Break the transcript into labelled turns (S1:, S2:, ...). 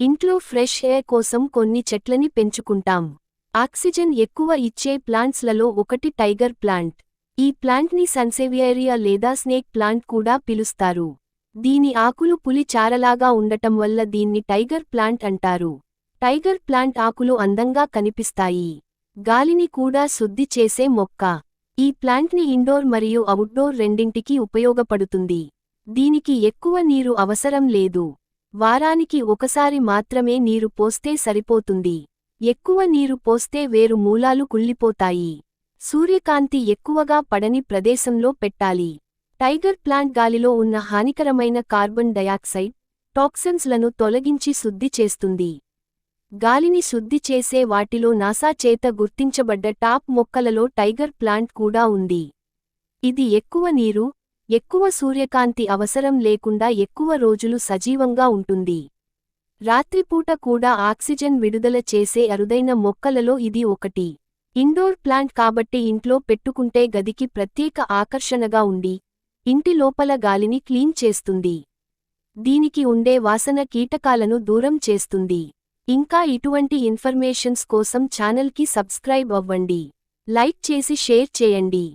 S1: ఇంట్లో fresh air కోసం కొన్ని చెట్లని పెంచుకుంటాం. ఆక్సిజన్ ఎక్కువ ఇచ్చే ప్లాంట్స్లలో ఒకటి టైగర్ ప్లాంట్. ఈ ప్లాంట్ని సన్సేవియరియా లేదా స్నేక్ ప్లాంట్ కూడా పిలుస్తారు. దీని ఆకులు పులి చారలాగా ఉండటం వల్ల దీన్ని టైగర్ ప్లాంట్ అంటారు. టైగర్ ప్లాంట్ ఆకులు అందంగా కనిపిస్తాయి. గాలిని కూడా శుద్ధి చేసే మొక్క. ఈ ప్లాంట్ని ఇండోర్ మరియు అవుట్డోర్ రెండింటికి ఉపయోగపడుతుంది. దీనికి ఎక్కువ నీరు అవసరం లేదు. వారానికి ఒకసారి మాత్రమే నీరు పోస్తే సరిపోతుంది. ఎక్కువ నీరు పోస్తే వేరు మూలాలు కుళ్ళిపోతాయి. సూర్యకాంతి ఎక్కువగా పడని ప్రదేశంలో పెట్టాలి. టైగర్ ప్లాంట్ గాలిలో ఉన్న హానికరమైన కార్బన్ డయాక్సైడ్ టాక్సిన్స్లను తొలగించి శుద్ధి చేస్తుంది. గాలిని శుద్ధి చేసే వాటిలో నాసా చేత గుర్తించబడ్డ టాప్ మొక్కలలో టైగర్ ప్లాంట్ కూడా ఉంది. ఇది ఎక్కువ నీరు ఎక్కువ సూర్యకాంతి అవసరం లేకుండా ఎక్కువ రోజులు సజీవంగా ఉంటుంది. రాత్రిపూట కూడా ఆక్సిజన్ విడుదల చేసే అరుదైన మొక్కలలో ఇది ఒకటి. ఇండోర్ ప్లాంట్ కాబట్టి ఇంట్లో పెట్టుకుంటే గదికి ప్రత్యేక ఆకర్షణగా ఉండి ఇంటి లోపల గాలిని క్లీన్ చేస్తుంది. దీనికి ఉండే వాసన కీటకాలను దూరం చేస్తుంది. ఇంకా ఇటువంటి ఇన్ఫర్మేషన్స్ కోసం ఛానల్కి సబ్స్క్రైబ్ అవ్వండి. లైక్ చేసి షేర్ చేయండి.